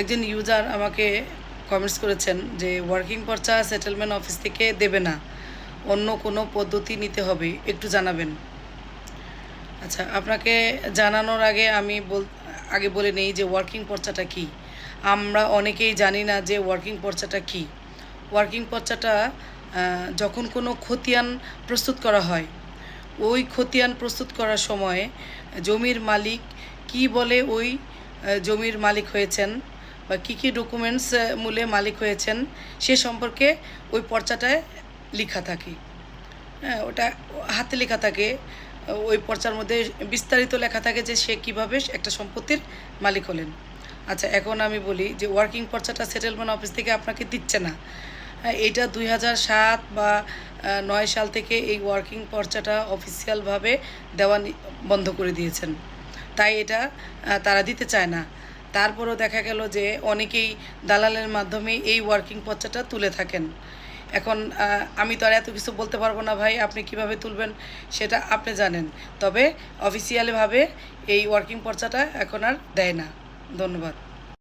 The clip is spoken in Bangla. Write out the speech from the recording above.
একজন ইউজার আমাকে কমেন্টস করেছেন যে ওয়ার্কিং পর্চা সেটেলমেন্ট অফিস থেকে দেবে না। অন্য কোনো পদ্ধতি নিতে হবে। একটু জানাবেন। আচ্ছা আপনাকে জানানোর আগে আমি বল, আগে বলে নেই যে ওয়ার্কিং পর্চাটা কি? আমরা অনেকেই জানি না যে ওয়ার্কিং পর্চাটা কি? ওয়ার্কিং পর্চাটা যখন কোনো খতিয়ান প্রস্তুত করা হয়, ওই খতিয়ান প্রস্তুত করার সময় জমির মালিক কি বলে ওই জমির মালিক হয়েছেন? বা কী কী ডকুমেন্টস মূলে মালিক হয়েছেন সে সম্পর্কে ওই পর্চাটায় লেখা থাকে। হ্যাঁ ওটা হাতে লেখা থাকে। ওই পর্চার মধ্যে বিস্তারিত লেখা থাকে যে সে কীভাবে একটা সম্পত্তির মালিক হলেন। আচ্ছা এখন আমি বলি যে ওয়ার্কিং পর্চাটা সেটেলমেন্ট অফিস থেকে আপনাকে দিচ্ছে না। হ্যাঁ, এইটা দুই সাত বা নয় সাল থেকে এই ওয়ার্কিং পর্চাটা অফিসিয়ালভাবে দেওয়া বন্ধ করে দিয়েছেন। তাই এটা তারা দিতে চায় না। তারপরেও দেখা গেল যে অনেকেই দালালের মাধ্যমে এই ওয়ার্কিং পর্চাটা তুলে থাকেন। এখন আমি তো আর এত কিছু বলতে পারব না ভাই, আপনি কীভাবে তুলবেন সেটা আপনি জানেন। তবে অফিসিয়ালিভাবে এই ওয়ার্কিং পর্চাটা এখন আর দেয় না। ধন্যবাদ।